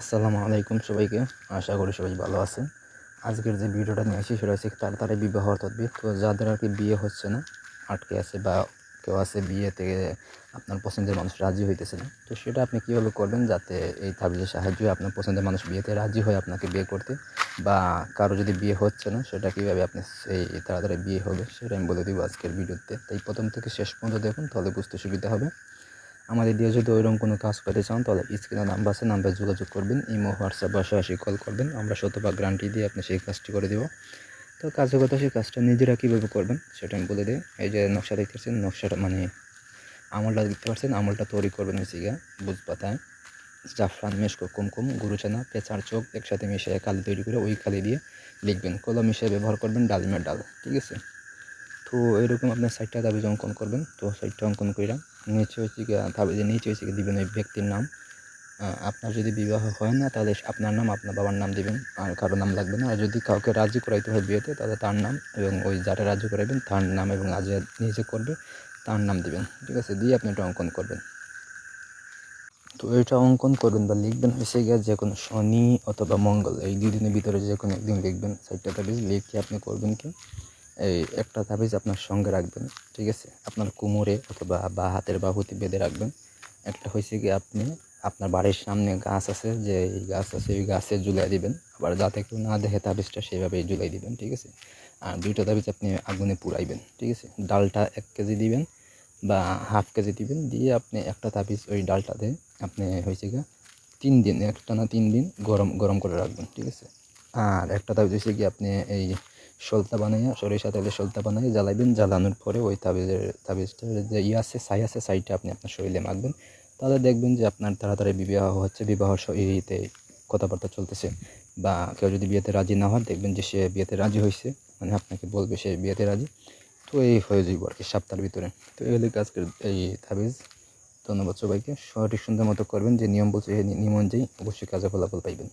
আসসালামু আলাইকুম সবাইকে। আশা করি সবাই ভালো আছেন। আজকের যে ভিডিওটা নিয়ে আসি সেটা হচ্ছে তাড়াতাড়ি বিবাহ তদবির তো যাদের আর কি বিয়ে হচ্ছে না, আটকে আছে বা কেউ আছে বিয়ে থেকে আপনার পছন্দের মানুষ রাজি হইতেছে না, তো সেটা আপনি কীভাবে করবেন যাতে এই তাবিজের সাহায্যে আপনার পছন্দের মানুষ বিয়েতে রাজি হয় আপনাকে বিয়ে করতে? বা কারও যদি বিয়ে হচ্ছে না, সেটা কীভাবে আপনি সেই তাড়াতাড়ি বিয়ে হবে সেটা আমি বলে দিব আজকের ভিডিওতে। তাই প্রথম থেকে শেষ পর্যন্ত দেখুন, তাহলে বুঝতে সুবিধা হবে। আমাদের দিয়ে যদি ওইরকম কোনো কাজ করতে চান, তাহলে স্ক্রিনে নাম্বার আছে নাম্বারে যোগাযোগ করবেন ইমো হোয়াটসঅ্যাপ বা সরাসরি কল করবেন, আমরা শতভাগ গ্যারান্টি দিয়ে আপনি সেই কাজটি করে দেবো। তো কাজের কথা সেই কাজটা নিজেরা কীভাবে করবেন, সেটা আমি বলে দিই। এই যে নকশা দেখতেছেন, নকশাটা মানে আমলটা দেখতে পাচ্ছেন, আমলটা তৈরি করবেন হচ্ছে গিয়া বুঝ পাতায় জাফরান, মেশকো, কুমকুম, গুরুচানা, পেঁচার চোখ একসাথে মিশিয়ে কালি তৈরি করে ওই কালি দিয়ে লিখবেন। কলম মিশিয়ে ব্যবহার করবেন ডালিমের ডাল, ঠিক আছে? তো এরকম আপনার সাইডটা তাবিজ অঙ্কন করবেন, তো সাইডটা অঙ্কন কইরা নিচে হচ্ছে গিয়ে তাবিজের নিচে হচ্ছে গিয়ে দিবেন ওই ব্যক্তির নাম। আপনার যদি বিবাহ হয় না, তাহলে আপনার নাম, আপনার বাবার নাম দিবেন, আর কারও নাম লাগবে না। আর যদি কাউকে রাজি করাইতে হয় বিয়েতে, তাহলে তার নাম এবং ওই যারা রাজি করাইবেন, তার নাম এবং আজ নিজে করবে, তার নাম দিবেন। ঠিক আছে? দিয়ে আপনি এটা অঙ্কন করবেন। তো এটা অঙ্কন করবেন বা লিখবেন হয়েছে গিয়ে যে কোনো শনি অথবা মঙ্গল, এই দুই দিনের ভিতরে যে কোনো একদিন লিখবেন। তাবিজ লিখে আপনি করবেন কি? এই একটা তাবিজ আপনার সঙ্গে রাখবেন, ঠিক আছে? আপনার কোমরে অথবা বা হাতের বাহুতে বেঁধে রাখবেন। একটা হয়েছে কি আপনি আপনার বাড়ির সামনে গাছ আছে, যে এই গাছ আছে, ওই গাছে ঝুলাই দিবেন। আবার যাতে কেউ না দেখে তাবিজটা সেভাবেই ঝুলাই দিবেন, ঠিক আছে? আর দুইটা তাবিজ আপনি আগুনে পুড়াইবেন, ঠিক আছে? ডালটা এক কেজি দিবেন বা হাফ কেজি দিবেন, দিয়ে আপনি একটা তাবিজ ওই ডালটাতে আপনি হয়েছে গিয়ে তিন দিন, একটা না তিন দিন গরম গরম করে রাখবেন, ঠিক আছে? আর একটা তাবিজ হয়েছে কি আপনি এই সলতা বানাইয়া সরিষা তেলে সলতা বানাইয়া জ্বালাইবেন, জ্বালানোর পরে ওই তাবিজের, তাবিজটার যে ইয়ে আছে, ছাই আছে, ছাইটা আপনি আপনার শরীরে মাখবেন। তাহলে দেখবেন যে আপনার তাড়াতাড়ি বিবাহ হচ্ছে, বিবাহ ইয়েতে কথাবার্তা চলতেছে। বা কেউ যদি বিয়েতে রাজি না হয়, দেখবেন যে সে বিয়েতে রাজি হয়েছে মানে আপনাকে বলবে সে বিয়েতে রাজি। তো এই হয়ে যাইব আর কি সপ্তাহের ভিতরে। তো এই হলো আজকের এই তাবিজ। ধন্যবাদ সবাইকে। সঠিক সুন্দর মতো করবেন, যে নিয়ম বলছে নিয়ম অনুযায়ী অবশ্যই কাজে ফলাফল পাইবেন।